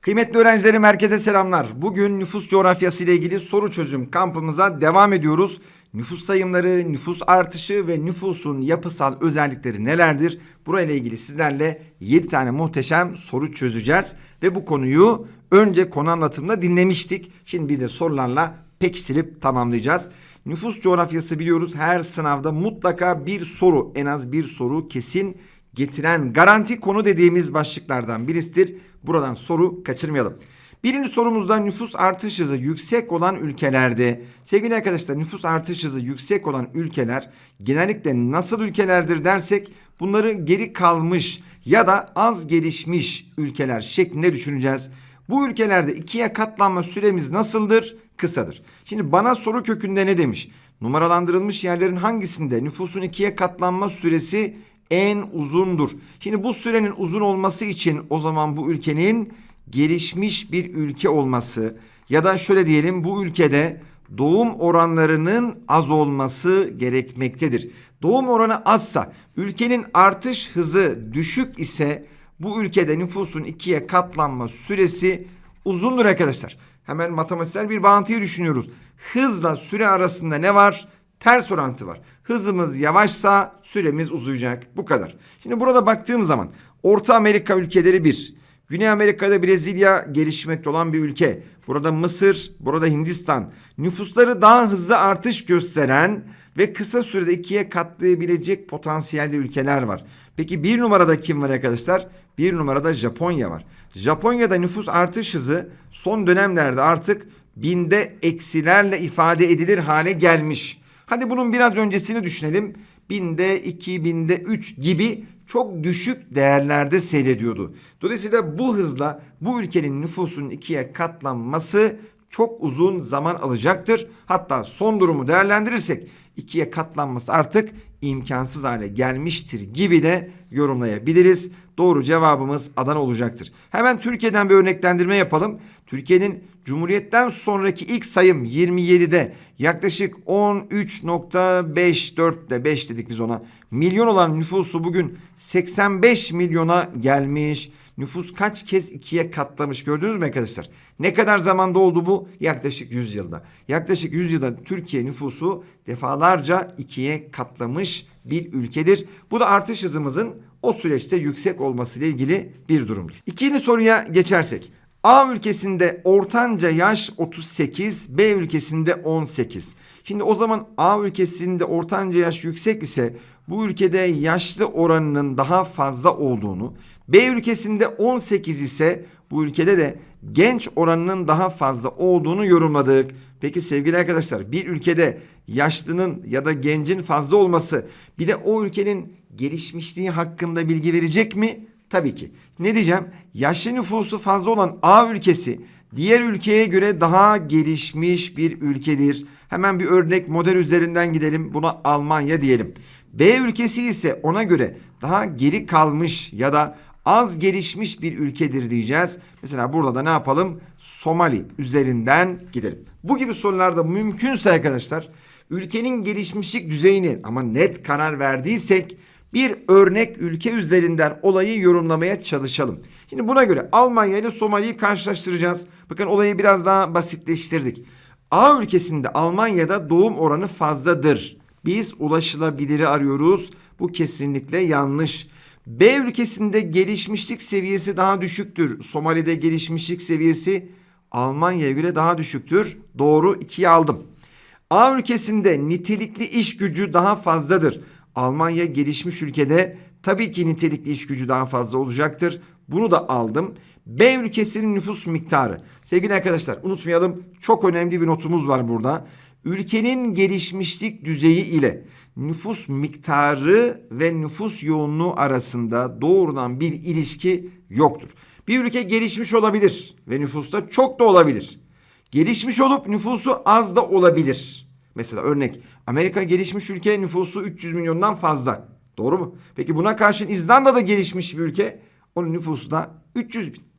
Kıymetli öğrencilerim herkese selamlar. Bugün nüfus coğrafyası ile ilgili soru çözüm kampımıza devam ediyoruz. Nüfus sayımları, nüfus artışı ve nüfusun yapısal özellikleri nelerdir? Burayla ilgili sizlerle 7 tane muhteşem soru çözeceğiz. Ve bu konuyu önce konu anlatımında dinlemiştik. Şimdi bir de sorularla pekiştirip tamamlayacağız. Nüfus coğrafyası biliyoruz her sınavda mutlaka bir soru en az bir soru kesin getiren garanti konu dediğimiz başlıklardan birisidir. Buradan soru kaçırmayalım. Birinci sorumuzda nüfus artış hızı yüksek olan ülkelerde sevgili arkadaşlar nüfus artış hızı yüksek olan ülkeler genellikle nasıl ülkelerdir dersek bunları geri kalmış ya da az gelişmiş ülkeler şeklinde düşüneceğiz. Bu ülkelerde ikiye katlanma süremiz nasıldır? Kısadır. Şimdi bana soru kökünde ne demiş? Numaralandırılmış yerlerin hangisinde nüfusun ikiye katlanma süresi en uzundur. Şimdi bu sürenin uzun olması için o zaman bu ülkenin gelişmiş bir ülke olması ya da şöyle diyelim bu ülkede doğum oranlarının az olması gerekmektedir. Doğum oranı azsa ülkenin artış hızı düşük ise bu ülkede nüfusun ikiye katlanma süresi uzundur arkadaşlar. Hemen matematiksel bir bağıntıyı düşünüyoruz. Hızla süre arasında ne var? Ters orantı var. Hızımız yavaşsa süremiz uzayacak. Bu kadar. Şimdi burada baktığım zaman Orta Amerika ülkeleri bir. Güney Amerika'da Brezilya gelişmekte olan bir ülke. Burada Mısır, burada Hindistan. Nüfusları daha hızlı artış gösteren ve kısa sürede ikiye katlayabilecek potansiyelde ülkeler var. Peki bir numarada kim var arkadaşlar? Bir numarada Japonya var. Japonya'da nüfus artış hızı son dönemlerde artık binde eksilerle ifade edilir hale gelmiş. Hadi bunun biraz öncesini düşünelim. Binde 2, binde 3 gibi çok düşük değerlerde seyrediyordu. Dolayısıyla bu hızla bu ülkenin nüfusunun ikiye katlanması çok uzun zaman alacaktır. Hatta son durumu değerlendirirsek ikiye katlanması artık imkansız hale gelmiştir gibi de yorumlayabiliriz. Doğru cevabımız Adana olacaktır. Hemen Türkiye'den bir örneklendirme yapalım. Türkiye'nin Cumhuriyet'ten sonraki ilk sayım 27'de yaklaşık 13.54'te 5 dedik biz ona. Milyon olan nüfusu bugün 85 milyona gelmiş. Nüfus kaç kez ikiye katlamış gördünüz mü arkadaşlar? Ne kadar zamanda oldu bu? Yaklaşık 100 yılda. Yaklaşık 100 yılda Türkiye nüfusu defalarca ikiye katlamış bir ülkedir. Bu da artış hızımızın o süreçte yüksek olması ile ilgili bir durumdur. İkinci soruya geçersek. A ülkesinde ortanca yaş 38, B ülkesinde 18. Şimdi o zaman A ülkesinde ortanca yaş yüksek ise bu ülkede yaşlı oranının daha fazla olduğunu, B ülkesinde 18 ise bu ülkede de genç oranının daha fazla olduğunu yorumladık. Peki sevgili arkadaşlar bir ülkede yaşlının ya da gencin fazla olması bir de o ülkenin gelişmişliği hakkında bilgi verecek mi? Tabii ki. Ne diyeceğim? Yaşlı nüfusu fazla olan A ülkesi diğer ülkeye göre daha gelişmiş bir ülkedir. Hemen bir örnek model üzerinden gidelim. Buna Almanya diyelim. B ülkesi ise ona göre daha geri kalmış ya da az gelişmiş bir ülkedir diyeceğiz. Mesela burada da ne yapalım? Somali üzerinden gidelim. Bu gibi sorularda mümkünse arkadaşlar ülkenin gelişmişlik düzeyini ama net karar verdiysek bir örnek ülke üzerinden olayı yorumlamaya çalışalım. Şimdi buna göre Almanya ile Somali'yi karşılaştıracağız. Bakın olayı biraz daha basitleştirdik. A ülkesinde Almanya'da doğum oranı fazladır. Biz ulaşılabiliri arıyoruz. Bu kesinlikle yanlış. B ülkesinde gelişmişlik seviyesi daha düşüktür. Somali'de gelişmişlik seviyesi Almanya'ya göre daha düşüktür. Doğru 2'yi aldım. A ülkesinde nitelikli iş gücü daha fazladır. Almanya gelişmiş ülkede tabii ki nitelikli iş gücü daha fazla olacaktır. Bunu da aldım. B ülkesinin nüfus miktarı. Sevgili arkadaşlar unutmayalım çok önemli bir notumuz var burada. Ülkenin gelişmişlik düzeyi ile nüfus miktarı ve nüfus yoğunluğu arasında doğrudan bir ilişki yoktur. Bir ülke gelişmiş olabilir ve nüfusta çok da olabilir. Gelişmiş olup nüfusu az da olabilir. Mesela örnek Amerika gelişmiş ülke nüfusu 300 milyondan fazla. Doğru mu? Peki buna karşın İzlanda da gelişmiş bir ülke. Onun nüfusu da 300 bin.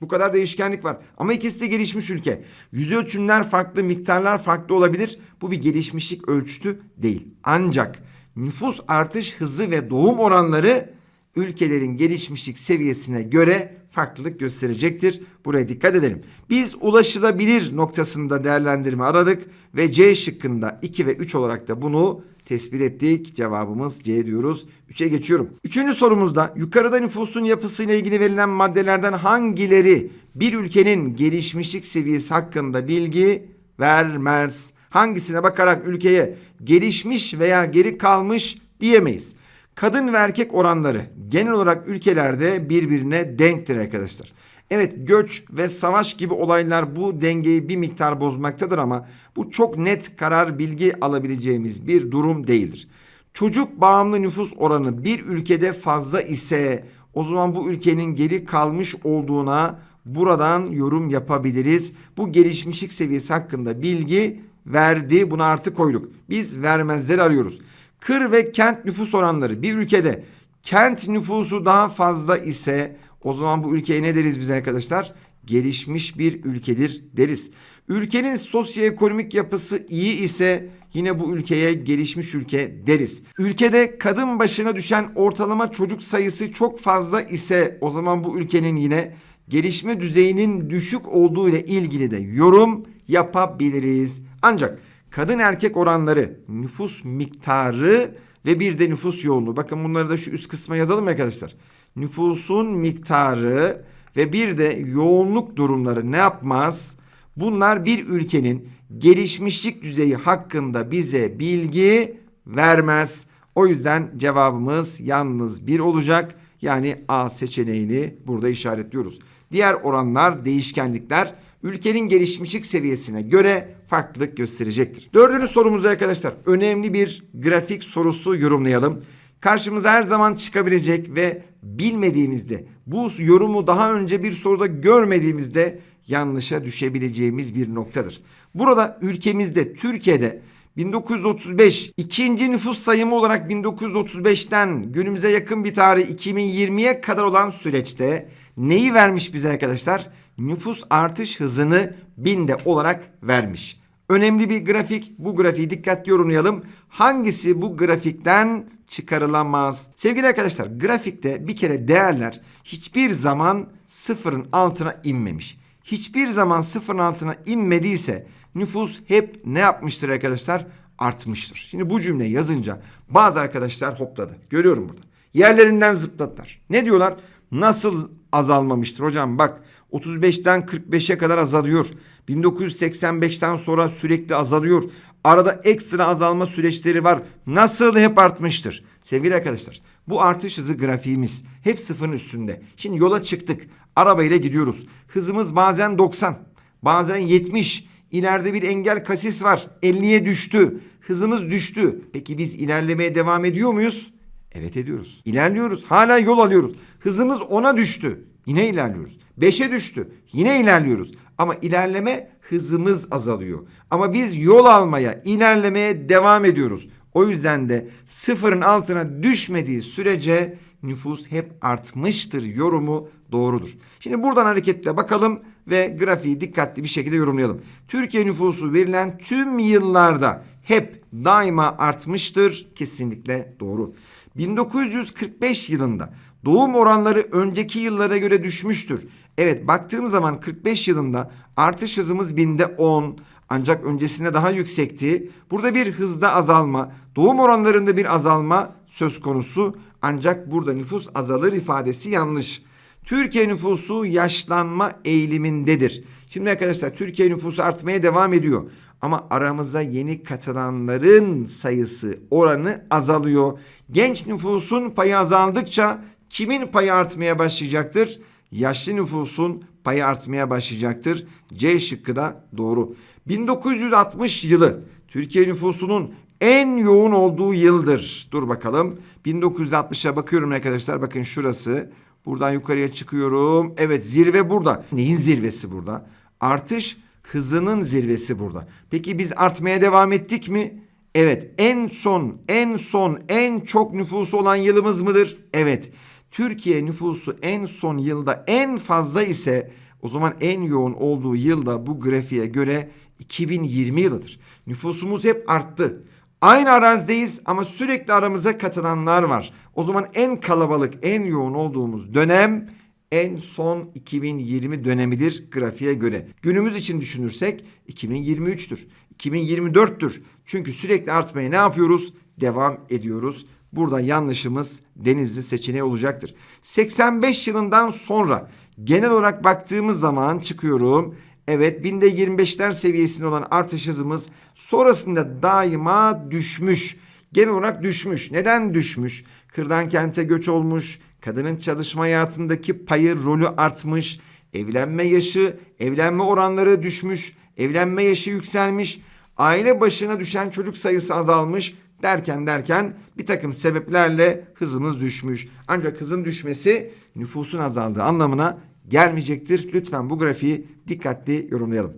Bu kadar değişkenlik var. Ama ikisi de gelişmiş ülke. Yüz ölçümler farklı, miktarlar farklı olabilir. Bu bir gelişmişlik ölçütü değil. Ancak nüfus artış hızı ve doğum oranları ülkelerin gelişmişlik seviyesine göre farklılık gösterecektir. Buraya dikkat edelim. Biz ulaşılabilir noktasında değerlendirme aradık ve C şıkkında 2 ve 3 olarak da bunu tespit ettik. Cevabımız C diyoruz. 3'e geçiyorum. Üçüncü sorumuzda yukarıda nüfusun yapısıyla ilgili verilen maddelerden hangileri bir ülkenin gelişmişlik seviyesi hakkında bilgi vermez? Hangisine bakarak ülkeye gelişmiş veya geri kalmış diyemeyiz. Kadın ve erkek oranları genel olarak ülkelerde birbirine denktir arkadaşlar. Evet göç ve savaş gibi olaylar bu dengeyi bir miktar bozmaktadır ama bu çok net karar bilgi alabileceğimiz bir durum değildir. Çocuk bağımlı nüfus oranı bir ülkede fazla ise o zaman bu ülkenin geri kalmış olduğuna buradan yorum yapabiliriz. Bu gelişmişlik seviyesi hakkında bilgi verdi. Bunu artı koyduk. Biz vermezleri arıyoruz. Kır ve kent nüfus oranları bir ülkede kent nüfusu daha fazla ise o zaman bu ülkeye ne deriz biz arkadaşlar? Gelişmiş bir ülkedir deriz. Ülkenin sosyoekonomik yapısı iyi ise yine bu ülkeye gelişmiş ülke deriz. Ülkede kadın başına düşen ortalama çocuk sayısı çok fazla ise o zaman bu ülkenin yine gelişme düzeyinin düşük olduğu ile ilgili de yorum yapabiliriz. Ancak kadın erkek oranları, nüfus miktarı ve bir de nüfus yoğunluğu. Bakın bunları da şu üst kısma yazalım arkadaşlar. Nüfusun miktarı ve bir de yoğunluk durumları ne yapmaz? Bunlar bir ülkenin gelişmişlik düzeyi hakkında bize bilgi vermez. O yüzden cevabımız yalnız bir olacak. Yani A seçeneğini burada işaretliyoruz. Diğer oranlar, değişkenlikler ülkenin gelişmişlik seviyesine göre farklılık gösterecektir. Dördüncü sorumuz arkadaşlar önemli bir grafik sorusu yorumlayalım. Karşımıza her zaman çıkabilecek ve bilmediğimizde bu yorumu daha önce bir soruda görmediğimizde yanlışa düşebileceğimiz bir noktadır. Burada ülkemizde Türkiye'de 1935 ikinci nüfus sayımı olarak 1935'ten günümüze yakın bir tarih 2020'ye kadar olan süreçte neyi vermiş bize arkadaşlar? Nüfus artış hızını binde olarak vermiş. Önemli bir grafik. Bu grafiği dikkatli yorumlayalım. Hangisi bu grafikten çıkarılamaz? Sevgili arkadaşlar grafikte bir kere değerler hiçbir zaman sıfırın altına inmemiş. Hiçbir zaman sıfırın altına inmediyse nüfus hep ne yapmıştır arkadaşlar? Artmıştır. Şimdi bu cümle yazınca bazı arkadaşlar hopladı. Görüyorum burada. Yerlerinden zıpladılar. Ne diyorlar? Nasıl azalmamıştır hocam? Bak 35'ten 45'e kadar azalıyor. 1985'ten sonra sürekli azalıyor. Arada ekstra azalma süreçleri var. Nasıl hep artmıştır? Sevgili arkadaşlar bu artış hızı grafiğimiz hep sıfırın üstünde. Şimdi yola çıktık. Arabayla gidiyoruz. Hızımız bazen 90, bazen 70. İleride bir engel kasis var. 50'ye düştü. Hızımız düştü. Peki biz ilerlemeye devam ediyor muyuz? Evet ediyoruz. İlerliyoruz. Hala yol alıyoruz. Hızımız 10'a düştü. Yine ilerliyoruz. 5'e düştü. Yine ilerliyoruz. Ama ilerleme hızımız azalıyor. Ama biz yol almaya, ilerlemeye devam ediyoruz. O yüzden de sıfırın altına düşmediği sürece nüfus hep artmıştır yorumu doğrudur. Şimdi buradan hareketle bakalım ve grafiği dikkatli bir şekilde yorumlayalım. Türkiye nüfusu verilen tüm yıllarda hep daima artmıştır. Kesinlikle doğru. 1945 yılında doğum oranları önceki yıllara göre düşmüştür. Evet baktığım zaman 45 yılında artış hızımız binde 10 ancak öncesinde daha yüksekti. Burada bir hızda azalma, doğum oranlarında bir azalma söz konusu ancak burada nüfus azalır ifadesi yanlış. Türkiye nüfusu yaşlanma eğilimindedir. Şimdi arkadaşlar Türkiye nüfusu artmaya devam ediyor. Ama aramıza yeni katılanların sayısı oranı azalıyor. Genç nüfusun payı azaldıkça kimin payı artmaya başlayacaktır? Yaşlı nüfusun payı artmaya başlayacaktır. C şıkkı da doğru. 1960 yılı Türkiye nüfusunun en yoğun olduğu yıldır. Dur bakalım. 1960'a bakıyorum arkadaşlar. Bakın şurası. Buradan yukarıya çıkıyorum. Evet zirve burada. Neyin zirvesi burada? Artış hızının zirvesi burada. Peki biz artmaya devam ettik mi? Evet. En son, en son, en çok nüfusu olan yılımız mıdır? Evet. Türkiye nüfusu en son yılda en fazla ise o zaman en yoğun olduğu yılda bu grafiğe göre 2020 yılıdır. Nüfusumuz hep arttı. Aynı arazideyiz ama sürekli aramıza katılanlar var. O zaman en kalabalık, en yoğun olduğumuz dönem en son 2020 dönemidir grafiğe göre. Günümüz için düşünürsek 2023'tür. 2024'tür. Çünkü sürekli artmaya ne yapıyoruz? Devam ediyoruz. Burada yanlışımız Denizli seçeneği olacaktır. 85 yılından sonra genel olarak baktığımız zaman çıkıyorum. Evet binde 25'ler seviyesinde olan artış hızımız sonrasında daima düşmüş. Genel olarak düşmüş. Neden düşmüş? Kırdan kente göç olmuş. Kadının çalışma hayatındaki payı, rolü artmış. Evlenme yaşı, evlenme oranları düşmüş. Evlenme yaşı yükselmiş. Aile başına düşen çocuk sayısı azalmış derken derken bir takım sebeplerle hızımız düşmüş. Ancak hızın düşmesi nüfusun azaldığı anlamına gelmeyecektir. Lütfen bu grafiği dikkatli yorumlayalım.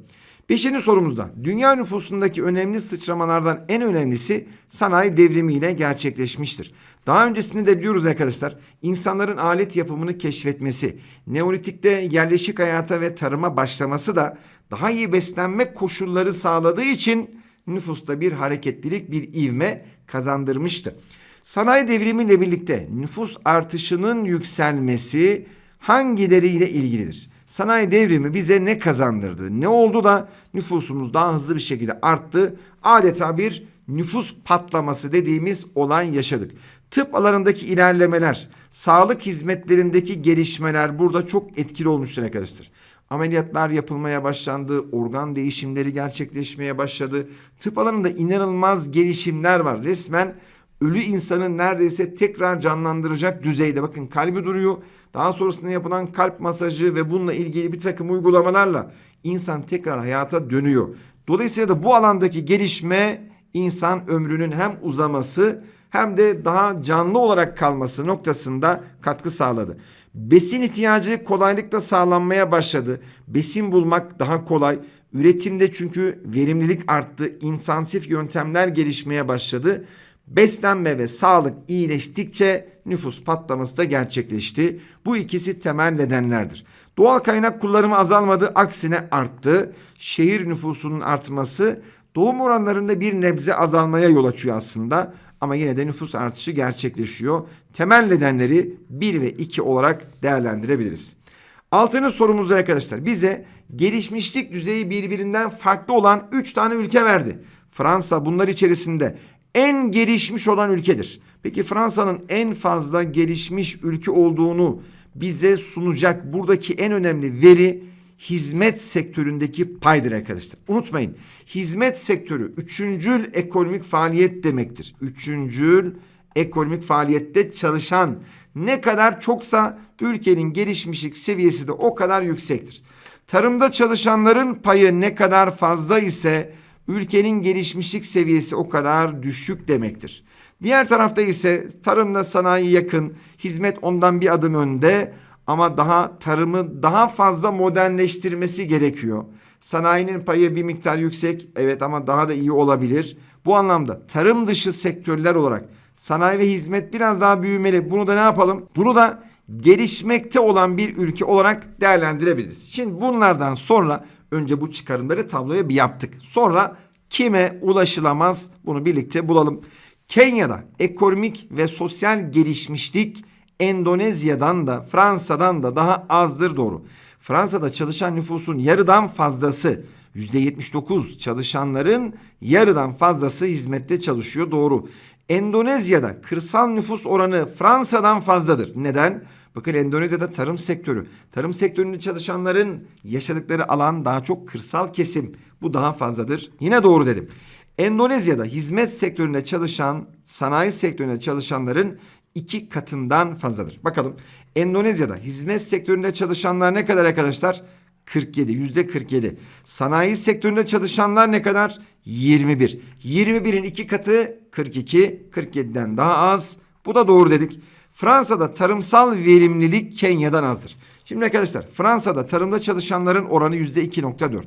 Beşinci sorumuzda dünya nüfusundaki önemli sıçramalardan en önemlisi sanayi devrimiyle gerçekleşmiştir. Daha öncesinde de biliyoruz arkadaşlar insanların alet yapımını keşfetmesi, Neolitik'te yerleşik hayata ve tarıma başlaması da daha iyi beslenme koşulları sağladığı için nüfusta bir hareketlilik, bir ivme kazandırmıştı. Sanayi devrimiyle birlikte nüfus artışının yükselmesi hangileriyle ilgilidir? Sanayi devrimi bize ne kazandırdı? Ne oldu da nüfusumuz daha hızlı bir şekilde arttı? Adeta bir nüfus patlaması dediğimiz olay yaşadık. Tıp alanındaki ilerlemeler, sağlık hizmetlerindeki gelişmeler burada çok etkili olmuştur arkadaşlar. Ameliyatlar yapılmaya başlandı, organ değişimleri gerçekleşmeye başladı. Tıp alanında inanılmaz gelişimler var. Resmen ölü insanın neredeyse tekrar canlandıracak düzeyde. Bakın kalbi duruyor. Daha sonrasında yapılan kalp masajı ve bununla ilgili bir takım uygulamalarla insan tekrar hayata dönüyor. Dolayısıyla da bu alandaki gelişme insan ömrünün hem uzaması hem de daha canlı olarak kalması noktasında katkı sağladı. Besin ihtiyacı kolaylıkla sağlanmaya başladı. Besin bulmak daha kolay. Üretimde çünkü verimlilik arttı. İnsansif yöntemler gelişmeye başladı. Beslenme ve sağlık iyileştikçe nüfus patlaması da gerçekleşti. Bu ikisi temel nedenlerdir. Doğal kaynak kullanımı azalmadı, aksine arttı. Şehir nüfusunun artması doğum oranlarında bir nebze azalmaya yol açıyor aslında. Ama yine de nüfus artışı gerçekleşiyor. Temel nedenleri 1 ve 2 olarak değerlendirebiliriz. Altıncı sorumuzda arkadaşlar bize gelişmişlik düzeyi birbirinden farklı olan 3 tane ülke verdi. Fransa bunlar içerisinde en gelişmiş olan ülkedir. Peki Fransa'nın en fazla gelişmiş ülke olduğunu bize sunacak buradaki en önemli veri hizmet sektöründeki paydır arkadaşlar. Unutmayın hizmet sektörü üçüncül ekonomik faaliyet demektir. Üçüncül ekonomik faaliyette çalışan ne kadar çoksa ülkenin gelişmişlik seviyesi de o kadar yüksektir. Tarımda çalışanların payı ne kadar fazla ise ülkenin gelişmişlik seviyesi o kadar düşük demektir. Diğer tarafta ise tarımla sanayi yakın, hizmet ondan bir adım önde ama daha tarımı daha fazla modernleştirmesi gerekiyor. Sanayinin payı bir miktar yüksek evet ama daha da iyi olabilir. Bu anlamda tarım dışı sektörler olarak sanayi ve hizmet biraz daha büyümeli. Bunu da ne yapalım? Bunu da gelişmekte olan bir ülke olarak değerlendirebiliriz. Şimdi bunlardan sonra önce bu çıkarımları tabloya bir yaptık. Sonra kime ulaşılamaz bunu birlikte bulalım. Kenya'da ekonomik ve sosyal gelişmişlik Endonezya'dan da Fransa'dan da daha azdır doğru. Fransa'da çalışan nüfusun yarıdan fazlası %79 çalışanların yarıdan fazlası hizmette çalışıyor doğru. Endonezya'da kırsal nüfus oranı Fransa'dan fazladır. Neden? Bakın Endonezya'da tarım sektörü. Tarım sektöründe çalışanların yaşadıkları alan daha çok kırsal kesim. Bu daha fazladır. Yine doğru dedim. Endonezya'da hizmet sektöründe çalışan, sanayi sektöründe çalışanların iki katından fazladır. Bakalım Endonezya'da hizmet sektöründe çalışanlar ne kadar arkadaşlar? 47 yüzde 47. Sanayi sektöründe çalışanlar ne kadar? 21. 21'in iki katı 42. 47'den daha az. Bu da doğru dedik. Fransa'da tarımsal verimlilik Kenya'dan azdır. Şimdi arkadaşlar Fransa'da tarımda çalışanların oranı yüzde 2.4.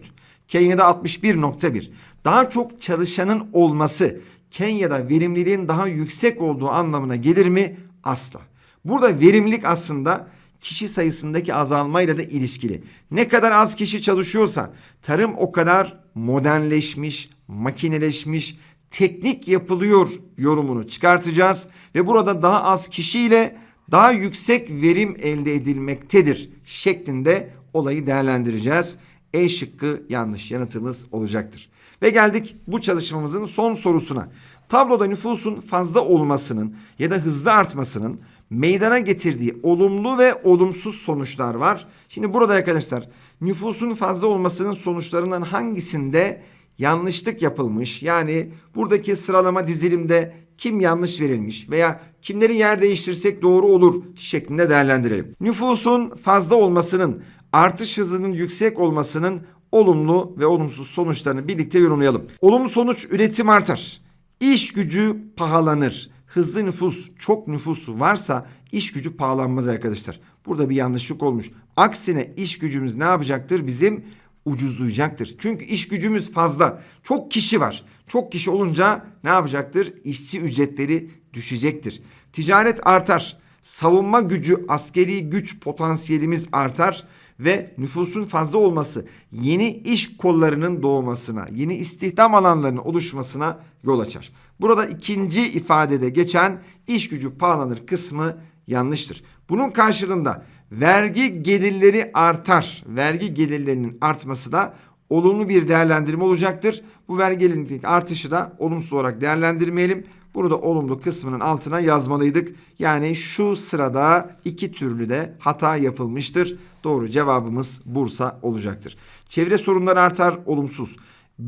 Kenya'da 61.1. Daha çok çalışanın olması Kenya'da verimliliğin daha yüksek olduğu anlamına gelir mi? Asla. Burada verimlilik aslında kişi sayısındaki azalmayla da ilişkili. Ne kadar az kişi çalışıyorsa tarım o kadar modernleşmiş, makineleşmiş, teknik yapılıyor yorumunu çıkartacağız ve burada daha az kişiyle daha yüksek verim elde edilmektedir şeklinde olayı değerlendireceğiz. E şıkkı yanlış yanıtımız olacaktır. Ve geldik bu çalışmamızın son sorusuna. Tabloda nüfusun fazla olmasının ya da hızlı artmasının meydana getirdiği olumlu ve olumsuz sonuçlar var. Şimdi burada arkadaşlar nüfusun fazla olmasının sonuçlarından hangisinde yanlışlık yapılmış? Yani buradaki sıralama dizilimde kim yanlış verilmiş veya kimleri yer değiştirsek doğru olur şeklinde değerlendirelim. Nüfusun fazla olmasının artış hızının yüksek olmasının olumlu ve olumsuz sonuçlarını birlikte yorumlayalım. Olumlu sonuç üretim artar. İş gücü pahalanır. Hızlı nüfus, çok nüfus varsa iş gücü pahalanmaz arkadaşlar. Burada bir yanlışlık olmuş. Aksine iş gücümüz ne yapacaktır? Bizim ucuzlayacaktır. Çünkü iş gücümüz fazla. Çok kişi var. Çok kişi olunca ne yapacaktır? İşçi ücretleri düşecektir. Ticaret artar. Savunma gücü, askeri güç potansiyelimiz artar ve nüfusun fazla olması yeni iş kollarının doğmasına, yeni istihdam alanlarının oluşmasına yol açar. Burada ikinci ifadede geçen iş gücü pahalanır kısmı yanlıştır. Bunun karşılığında vergi gelirleri artar. Vergi gelirlerinin artması da olumlu bir değerlendirme olacaktır. Bu vergi gelirlerinin artışı da olumsuz olarak değerlendirmeyelim. Burada olumlu kısmının altına yazmalıydık. Yani şu sırada iki türlü de hata yapılmıştır. Doğru cevabımız Bursa olacaktır. Çevre sorunları artar olumsuz.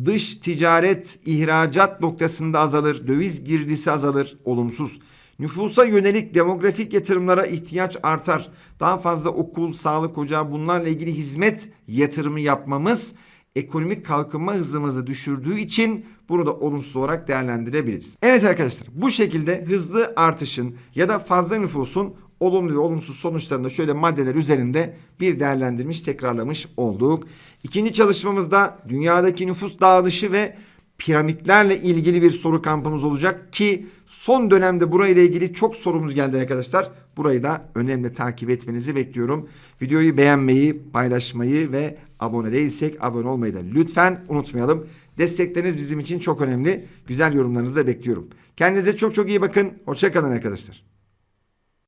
Dış ticaret ihracat noktasında azalır. Döviz girdisi azalır olumsuz. Nüfusa yönelik demografik yatırımlara ihtiyaç artar. Daha fazla okul, sağlık ocağı bunlarla ilgili hizmet yatırımı yapmamız ekonomik kalkınma hızımızı düşürdüğü için bunu da olumsuz olarak değerlendirebiliriz. Evet arkadaşlar bu şekilde hızlı artışın ya da fazla nüfusun olumlu ve olumsuz sonuçlarını şöyle maddeler üzerinde bir değerlendirmiş tekrarlamış olduk. İkinci çalışmamızda dünyadaki nüfus dağılışı ve piramitlerle ilgili bir soru kampımız olacak ki son dönemde burayla ilgili çok sorumuz geldi arkadaşlar. Burayı da önemli takip etmenizi bekliyorum. Videoyu beğenmeyi, paylaşmayı ve abone değilsek abone olmayı da lütfen unutmayalım. Destekleriniz bizim için çok önemli. Güzel yorumlarınızı da bekliyorum. Kendinize çok çok iyi bakın. Hoşçakalın arkadaşlar.